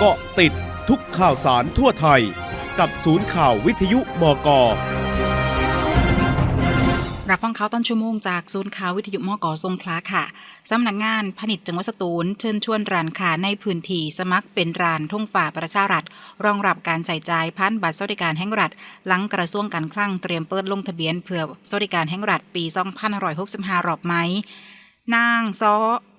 เกาะติดทุกข่าวสารทั่วไทย กับศูนย์ข่าววิทยุบก รับฟังข่าวต้นชั่วโมงจากศูนย์ข่าววิทยุมกทรงคลาค่ะ สำนักงานพาณิชย์จังหวัดสตูลเชิญชวนร้านค้าในพื้นที่สมัครเป็นร้านท่งฝ่าประชารัฐ รองรับการใช้จ่ายพันบัตรสวัสดิการแห่งรัฐ หลังกระทรวงการคลังเตรียมเปิดลงทะเบียนเพื่อสวัสดิการแห่งรัฐปี 2565 รอบไหม นางซ้อ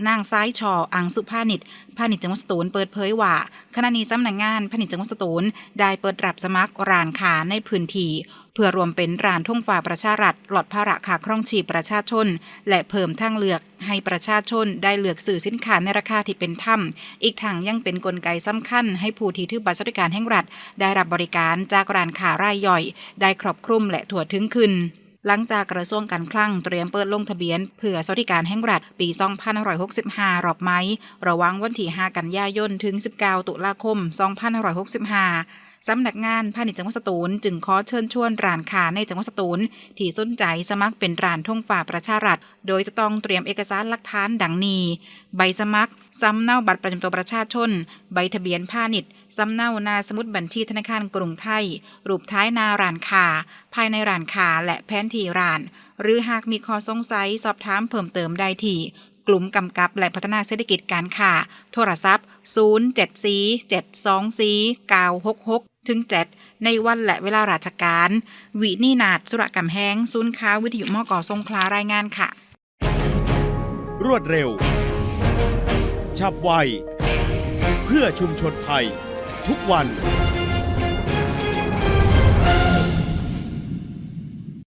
นางซ้ายชออังสุภาณิชพาณิชย์จังหวัดสตูลเปิดเผยว่าขณะนี้สำนักงานพาณิชย์จังหวัดสตูลได้เปิดรับสมัครร้านค้าในพื้นที่เพื่อรวมเป็นร้านท่งฟ้าประชารัฐหลอดภาระค่าครองชีประชาชน และเพิ่มทางเลือกให้ประชาชนได้เลือกซื้อสินค้าในราคาที่เป็นธรรม อีกทางยังเป็นนกลไกสำคัญให้ผู้ที่ถือบัตรสวัสดิการแห่งรัฐ ได้รับบริการจากร้านค้ารายย่อย ได้ครอบคลุมและทั่วถึงขึ้น หลังจากกระทรวงการคลังเตรียมเปิดลงทะเบียนเผื่อสวัสดิการแห่งรัฐปี 2565 รอบไหม ระวังวันที่ 5 กันยายน ถึง 19 ตุลาคม 2565 สำนักงานพาณิชย์จังหวัดสตูลจึงขอเชิญชวนร้านค้าในจังหวัดสตูลที่สนใจสมัครเป็นร้านท่งฝ่าประชารัฐ โดยจะต้องเตรียมเอกสารหลักฐานดังนี้ ใบสมัครสำเนาบัตรประจำตัวประชาชน ใบทะเบียนพาณิชย์สำเนานาสมุดบัญชีธนาคารกรุงไทย รูปท้ายนาร้านค้าภายในร้านค้าและแผนที่ร้าน หรือหากมีข้อสงสัยสอบถามเพิ่มเติมได้ที่กลุ่มกำกับและพัฒนาเศรษฐกิจการค้าโทรศัพท์ 074-724-966 ถึง 7 ในวันและเวลาราชการ วินีนาฏสุรกำแหงศูนย์ค้าวิทยุมอกทรงคลารายงานค่ะ รวดเร็ว ฉับไว เพื่อชุมชนไทย ทุกวัน